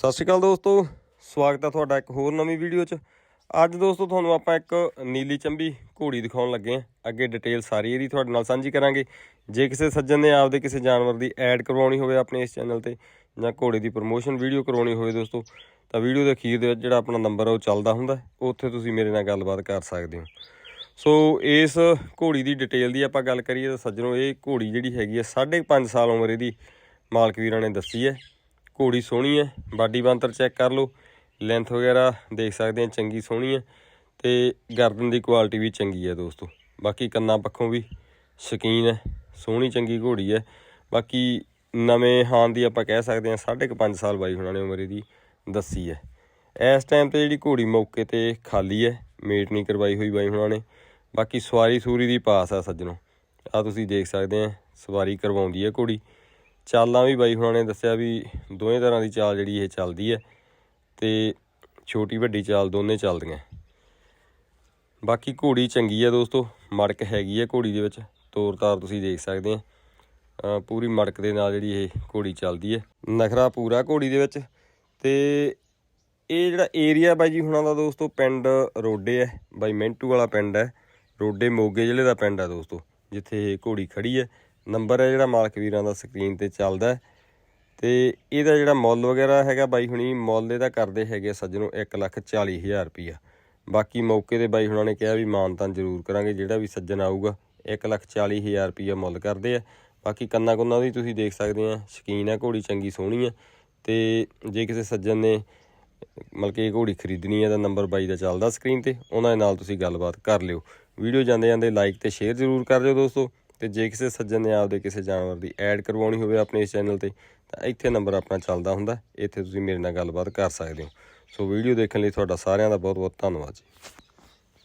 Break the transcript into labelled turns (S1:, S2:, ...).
S1: ਸਤਿ ਸ਼੍ਰੀ ਅਕਾਲ ਦੋਸਤੋ, ਸਵਾਗਤ ਹੈ ਤੁਹਾਡਾ ਇੱਕ ਹੋਰ ਨਵੀਂ ਵੀਡੀਓ 'ਚ। ਅੱਜ ਦੋਸਤੋ ਤੁਹਾਨੂੰ ਆਪਾਂ ਇੱਕ ਨੀਲੀ ਚੰਬੀ ਘੋੜੀ ਦਿਖਾਉਣ ਲੱਗੇ ਹਾਂ। ਅੱਗੇ ਡਿਟੇਲ ਸਾਰੀ ਇਹਦੀ ਤੁਹਾਡੇ ਨਾਲ ਸਾਂਝੀ ਕਰਾਂਗੇ। ਜੇ ਕਿਸੇ ਸੱਜਣ ਨੇ ਆਪਦੇ ਕਿਸੇ ਜਾਨਵਰ ਦੀ ਐਡ ਕਰਵਾਉਣੀ ਹੋਵੇ ਆਪਣੇ ਇਸ ਚੈਨਲ ਤੇ ਜਾਂ ਘੋੜੇ ਦੀ ਪ੍ਰੋਮੋਸ਼ਨ ਵੀਡੀਓ ਕਰਵਾਉਣੀ ਹੋਵੇ ਦੋਸਤੋ, ਤਾਂ ਵੀਡੀਓ ਦੇ ਅਖੀਰ ਦੇ ਵਿੱਚ ਜਿਹੜਾ ਆਪਣਾ ਨੰਬਰ ਆ ਉਹ ਚੱਲਦਾ ਹੁੰਦਾ ਉੱਥੇ ਤੁਸੀਂ ਮੇਰੇ ਨਾਲ ਗੱਲਬਾਤ ਕਰ ਸਕਦੇ ਹੋ। ਸੋ ਇਸ ਘੋੜੀ ਦੀ ਡਿਟੇਲ ਦੀ ਆਪਾਂ ਗੱਲ ਕਰੀਏ ਤਾਂ ਸੱਜਣੋ, ਇਹ ਘੋੜੀ ਜਿਹੜੀ ਹੈਗੀ ਹੈ 5.5 ਸਾਲ ਉਮਰ ਇਹਦੀ ਮਾਲਕ ਵੀਰਾਂ ਨੇ ਦੱਸੀ ਹੈ। ਘੋੜੀ ਸੋਹਣੀ ਹੈ ਬਾਡੀ ਬੰਤਰ ਚੈੱਕ ਕਰ ਲਓ ਲੈਂਥ ਵਗੈਰਾ ਦੇਖ ਸਕਦੇ ਆ, ਚੰਗੀ ਸੋਹਣੀ ਹੈ ਤੇ ਗਰਦਨ ਦੀ ਕੁਆਲਿਟੀ ਵੀ ਚੰਗੀ ਹੈ ਦੋਸਤੋ। ਬਾਕੀ ਕੰਨਾਂ ਪੱਖੋਂ ਵੀ ਸ਼ਕੀਨ ਹੈ ਸੋਹਣੀ ਚੰਗੀ ਘੋੜੀ ਹੈ ਬਾਕੀ ਨਵੇਂ ਹਾਨ ਦੀ ਆਪਾਂ ਕਹਿ ਸਕਦੇ ਹਾਂ 5.5 ਸਾਲ ਬਾਈ ਹੁਣਾਂ ਨੇ ਉਮਰ ਦੀ ਦੱਸੀ ਹੈ ਇਸ ਟਾਈਮ ਤੇ ਜਿਹੜੀ ਘੋੜੀ ਮੌਕੇ ਤੇ ਖਾਲੀ ਹੈ ਮੇਟ ਨਹੀਂ ਕਰਵਾਈ ਹੋਈ ਬਾਈ ਹੁਣਾਂ ਨੇ। ਬਾਕੀ ਸਵਾਰੀ ਸੂਰੀ ਦੀ ਪਾਸ ਆ ਸੱਜਣੋ। ਆ ਤੁਸੀਂ ਦੇਖ ਸਕਦੇ ਆ, ਸਵਾਰੀ ਕਰਵਾਉਂਦੀ ਹੈ ਘੋੜੀ। ਚਾਲਾਂ ਵੀ ਬਾਈ ਹੁਣਾਂ ਨੇ ਦੱਸਿਆ ਵੀ ਦੋਵੇਂ ਤਰ੍ਹਾਂ ਦੀ ਚਾਲ ਜਿਹੜੀ ਇਹ ਚੱਲਦੀ ਹੈ ਤੇ ਛੋਟੀ ਵੱਡੀ ਚਾਲ ਦੋਨੇ ਚੱਲਦੀਆਂ। ਬਾਕੀ ਘੋੜੀ ਚੰਗੀ ਹੈ ਦੋਸਤੋ, ਮੜਕ ਹੈਗੀ ਹੈ ਘੋੜੀ ਦੇ ਵਿੱਚ, ਤੋਰ ਤਾਰ ਤੁਸੀਂ ਦੇਖ ਸਕਦੇ ਆ। ਪੂਰੀ ਮੜਕ ਦੇ ਨਾਲ ਜਿਹੜੀ ਇਹ ਘੋੜੀ ਚੱਲਦੀ ਹੈ। ਨਖਰਾ ਪੂਰਾ ਘੋੜੀ ਦੇ ਵਿੱਚ ਤੇ ਇਹ ਜਿਹੜਾ ਏਰੀਆ ਬਾਈ ਜੀ ਹੁਣਾਂ ਦਾ ਦੋਸਤੋ, ਪਿੰਡ ਰੋਡੇ ਹੈ। ਬਾਈ ਮਿੰਟੂ ਵਾਲਾ ਪਿੰਡ ਹੈ। ਰੋਡੇ ਮੋਗੇ ਜ਼ਿਲ੍ਹੇ ਦਾ ਪਿੰਡ ਹੈ ਦੋਸਤੋ, ਜਿੱਥੇ ਇਹ ਘੋੜੀ ਖੜੀ ਹੈ। ਨੰਬਰ ਹੈ ਜਿਹੜਾ ਮਾਲਕ ਵੀਰਾਂ ਦਾ ਸਕਰੀਨ ਤੇ ਚੱਲਦਾ ਹੈ। ਤੇ ਇਹਦਾ ਜਿਹੜਾ ਮੁੱਲ ਵਗੈਰਾ ਹੈਗਾ ਬਾਈ ਹੁਣੀ, ਮੁੱਲ ਇਹਦਾ ਕਰਦੇ ਹੈਗੇ ਸੱਜਣੋ 140000 ਰੁਪਈਆ। ਬਾਕੀ ਮੌਕੇ ਤੇ ਬਾਈ ਹੁਣਾਂ ਨੇ ਕਿਹਾ ਵੀ ਮਾਨਤਾਨ ਜ਼ਰੂਰ ਕਰਾਂਗੇ, ਜਿਹੜਾ ਵੀ ਸੱਜਣ ਆਊਗਾ 140000 ਰੁਪਈਆ ਮੁੱਲ ਕਰਦੇ ਆ। ਬਾਕੀ ਕੰਨਾ ਕੁੰਨਾ ਦੀ ਤੁਸੀਂ ਦੇਖ ਸਕਦੇ ਆ, ਸ਼ਕੀਨ ਹੈ ਘੋੜੀ ਚੰਗੀ ਸੋਹਣੀ ਹੈ ਤੇ ਜੇ ਕਿਸੇ ਸੱਜਣ ਨੇ, ਮਤਲਬ ਕਿ ਇਹ ਘੋੜੀ ਖਰੀਦਣੀ ਹੈ ਤਾਂ ਨੰਬਰ ਬਾਈ ਦਾ ਚੱਲਦਾ ਸਕਰੀਨ ਤੇ, ਉਹਨਾਂ ਦੇ ਨਾਲ ਤੁਸੀਂ ਗੱਲਬਾਤ ਕਰ ਲਿਓ। ਵੀਡੀਓ ਜਾਂਦੇ ਜਾਂਦੇ ਲਾਈਕ ਤੇ ਸ਼ੇਅਰ ਜ਼ਰੂਰ ਕਰ ਦਿਓ ਦੋਸਤੋ। ਤੇ ਜੇ ਕਿਸੇ ਸੱਜਣ ਨੇ ਆਪਦੇ ਕਿਸੇ ਜਾਨਵਰ ਦੀ ਐਡ ਕਰਵਾਉਣੀ ਹੋਵੇ ਆਪਣੇ ਇਸ ਚੈਨਲ ਤੇ, ਤਾਂ ਇੱਥੇ ਨੰਬਰ ਆਪਣਾ ਚੱਲਦਾ ਹੁੰਦਾ। ਇੱਥੇ ਤੁਸੀਂ ਮੇਰੇ ਨਾਲ ਗੱਲਬਾਤ ਕਰ ਸਕਦੇ ਹੋ। ਸੋ ਵੀਡੀਓ ਦੇਖਣ ਲਈ ਤੁਹਾਡਾ ਸਾਰਿਆਂ ਦਾ ਬਹੁਤ ਬਹੁਤ ਧੰਨਵਾਦ ਜੀ।